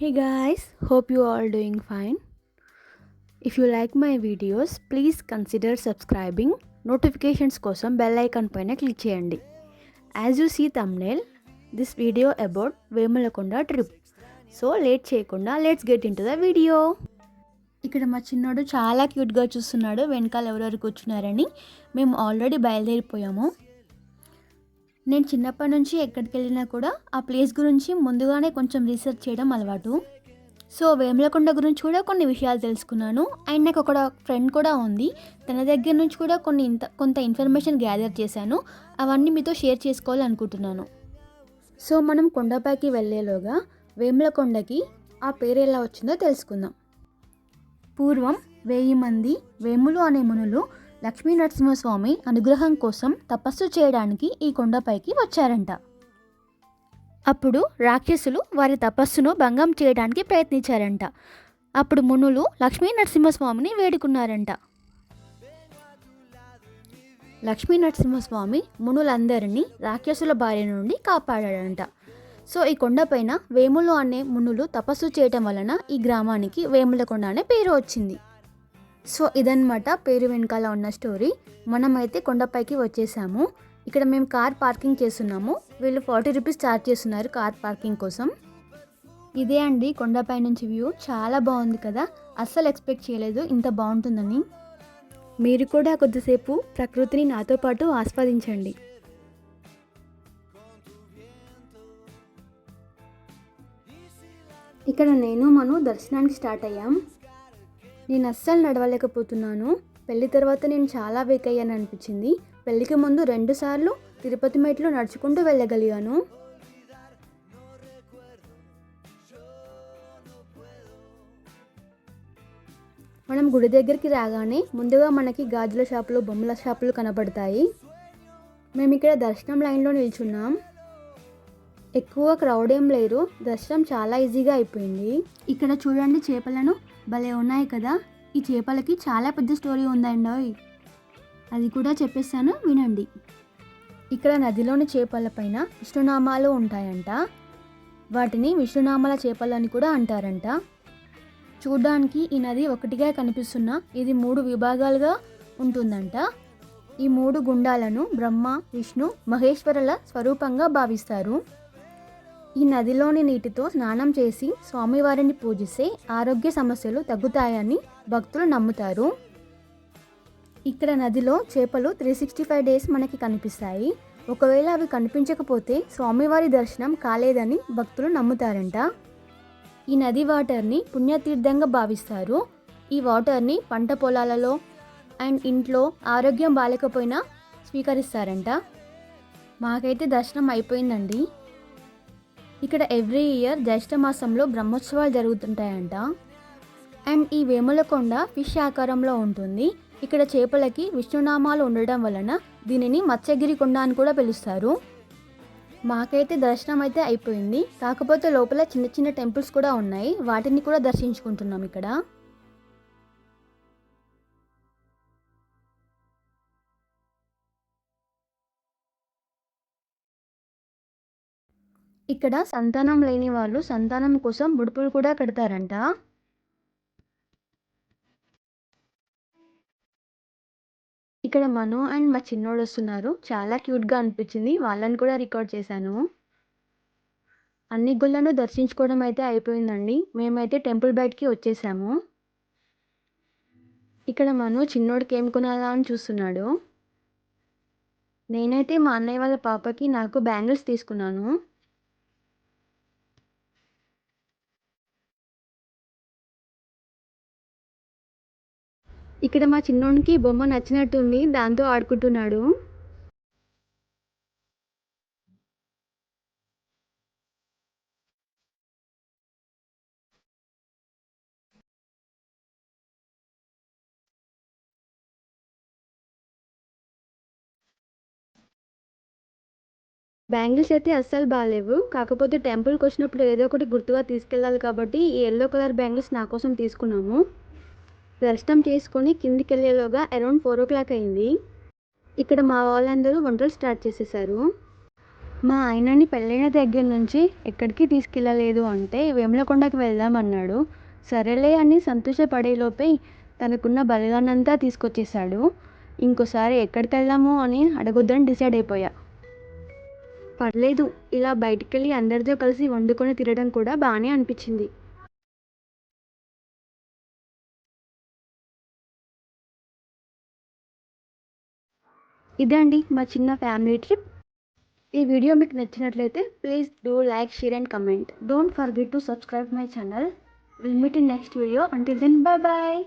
Hey guys, hope you all doing fine. If you like my videos, please consider subscribing. Notifications కోసం bell icon పైన click చేయండి as you see thumbnail this video about Vemulakonda trip so late చేయకుండా let's get into the video ఇక్కడ మా చిన్నోడు చాలా క్యూట్గా చూస్తున్నాడు వెనకాల ఎవరెవరు కూర్చున్నారని మేము ఆల్రెడీ బయలుదేరిపోయాము నేను చిన్నప్పటి నుంచి ఎక్కడికి వెళ్ళినా కూడా ఆ ప్లేస్ గురించి ముందుగానే కొంచెం రీసెర్చ్ చేయడం అలవాటు. సో వేములకొండ గురించి కూడా కొన్ని విషయాలు తెలుసుకున్నాను. అండ్ నాకు ఒక ఫ్రెండ్ కూడా ఉంది. తన దగ్గర నుంచి కూడా కొన్ని ఇంత కొంత ఇన్ఫర్మేషన్ గ్యాదర్ చేశాను. అవన్నీ మీతో షేర్ చేసుకోవాలనుకుంటున్నాను. సో మనం కొండపైకి వెళ్ళేలోగా వేములకొండకి ఆ పేరు ఎలా వచ్చిందో తెలుసుకుందాం. పూర్వం వెయ్యి మంది వేములు అనే మునులు లక్ష్మీ నరసింహస్వామి అనుగ్రహం కోసం తపస్సు చేయడానికి ఈ కొండపైకి వచ్చారంట. అప్పుడు రాక్షసులు వారి తపస్సును భంగం చేయడానికి ప్రయత్నించారంట. అప్పుడు మునులు లక్ష్మీ నరసింహస్వామిని వేడుకున్నారంట. లక్ష్మీ నరసింహస్వామి మునులందరినీ రాక్షసుల బారి నుండి కాపాడాడంట. సో ఈ కొండపైన వేములు అనే మునులు తపస్సు చేయటం వలన ఈ గ్రామానికి వేములకొండ అనే పేరు వచ్చింది. సో ఇదన్నమాట పేరు వెనకాల ఉన్న స్టోరీ. మనమైతే కొండపైకి వచ్చేసాము. ఇక్కడ మేము కార్ పార్కింగ్ చేస్తున్నాము. వీళ్ళు ఫార్టీ రూపీస్ ఛార్జ్ చేస్తున్నారు కార్ పార్కింగ్ కోసం. ఇదే అండి కొండపై నుంచి వ్యూ. చాలా బాగుంది కదా. అస్సలు ఎక్స్పెక్ట్ చేయలేదు ఇంత బాగుంటుందని. మీరు కూడా కొద్దిసేపు ప్రకృతిని నాతో పాటు ఆస్వాదించండి. ఇక్కడ నేను మను దర్శనానికి స్టార్ట్ అయ్యాం. నేను అస్సలు నడవలేకపోతున్నాను. పెళ్ళి తర్వాత నేను చాలా వీక్ అయ్యాను అనిపించింది. పెళ్ళికి ముందు రెండు సార్లు తిరుపతి మెట్లు నడుచుకుంటూ వెళ్ళగలిగాను. మనం గుడి దగ్గరికి రాగానే ముందుగా మనకి గాజుల షాపులు బొమ్మల షాపులు కనబడతాయి. మేము ఇక్కడ దర్శనం లైన్లో నిల్చున్నాం. ఎక్కువ క్రౌడ్ ఏం లేరు. దర్శనం చాలా ఈజీగా అయిపోయింది. ఇక్కడ చూడండి చేపలను భలే ఉన్నాయి కదా? ఈ చేపలకి చాలా పెద్ద స్టోరీ ఉందండి అది కూడా చెప్పేస్తాను వినండి. ఇక్కడ నదిలోని చేపలపైన విష్ణునామాలు ఉంటాయంట. వాటిని విష్ణునామాల చేపలని కూడా అంటారంట. చూడ్డానికి ఈ నది ఒకటిగా కనిపిస్తున్న ఇది మూడు విభాగాలుగా ఉంటుందంట. ఈ మూడు గుండాలను బ్రహ్మ విష్ణు మహేశ్వరుల స్వరూపంగా భావిస్తారు. ఈ నదిలోని నీటితో స్నానం చేసి స్వామివారిని పూజిస్తే ఆరోగ్య సమస్యలు తగ్గుతాయని భక్తులు నమ్ముతారు. ఇక్కడ నదిలో చేపలు త్రీ సిక్స్టీ ఫైవ్ డేస్ మనకి కనిపిస్తాయి. ఒకవేళ అవి కనిపించకపోతే స్వామివారి దర్శనం కాలేదని భక్తులు నమ్ముతారంట. ఈ నది వాటర్ని పుణ్యతీర్థంగా భావిస్తారు. ఈ వాటర్ని పంట పొలాలలో అండ్ ఇంట్లో ఆరోగ్యం బాగాలేకపోయినా స్వీకరిస్తారంట. మాకైతే దర్శనం అయిపోయిందండి. ఇక్కడ ఎవ్రీ ఇయర్ జ్యేష్ఠ మాసంలో బ్రహ్మోత్సవాలు జరుగుతుంటాయంట. అండ్ ఈ వేములకొండ ఫిష్ ఆకారంలో ఉంటుంది. ఇక్కడ చేపలకి విష్ణునామాలు ఉండడం వలన దీనిని మత్స్యగిరి కొండ అని కూడా పిలుస్తారు. మాకైతే దర్శనం అయితే అయిపోయింది. కాకపోతే లోపల చిన్న చిన్న టెంపుల్స్ కూడా ఉన్నాయి. వాటిని కూడా దర్శించుకుంటున్నాం ఇక్కడ. ఇక్కడ సంతానం లేని వాళ్ళు సంతానం కోసం ముడుపులు కూడా కడతారంట. ఇక్కడ మను అండ్ మా చిన్నోడు వస్తున్నారు. చాలా క్యూట్గా అనిపించింది. వాళ్ళని కూడా రికార్డ్ చేశాను. అన్ని గుళ్ళను దర్శించుకోవడం అయితే అయిపోయిందండి. మేమైతే టెంపుల్ బయటికి వచ్చేసాము. ఇక్కడ మను చిన్నోడికి ఏం కొనాలా అని చూస్తున్నాడు. నేనైతే మా అన్నయ్య వాళ్ళ పాపకి నాకు బ్యాంగిల్స్ తీసుకున్నాను. ఇక్కడ మా చిన్నోడికి బొమ్మ నచ్చినట్టుంది దాంతో ఆడుకుంటున్నాడు. బ్యాంగిల్స్ అయితే అస్సలు బాగాలేవు కాకపోతే టెంపుల్కి వచ్చినప్పుడు ఏదో ఒకటి గుర్తుగా తీసుకెళ్ళాలి కాబట్టి ఈ ఎల్లో కలర్ బ్యాంగిల్స్ నా కోసం తీసుకున్నాము. దర్శనం చేసుకొని కిందికి వెళ్ళేలోగా అరౌండ్ ఫోర్ ఓ క్లాక్ అయింది. ఇక్కడ మా వాళ్ళందరూ వంటలు స్టార్ట్ చేసేసారు. మా ఆయనని పెళ్ళైన దగ్గర నుంచి ఎక్కడికి తీసుకెళ్ళలేదు అంటే వేములకొండకి వెళ్దాం అన్నాడు. సరేలే అని సంతోషపడేలోపే తనకున్న బలిదానంతా తీసుకొచ్చేసాడు ఇంకోసారి ఎక్కడికి వెళ్దాము అని అడగొద్దని డిసైడ్ అయిపోయా. పర్లేదు ఇలా బయటికి వెళ్ళి అందరితో కలిసి వండుకొని తినడం కూడా బాగానే అనిపించింది. ఇదే అండి మా చిన్న ఫ్యామిలీ ట్రిప్. ఈ వీడియో మీకు నచ్చినట్లయితే please do like share and comment. Don't forget to subscribe my channel will meet in next video until then bye bye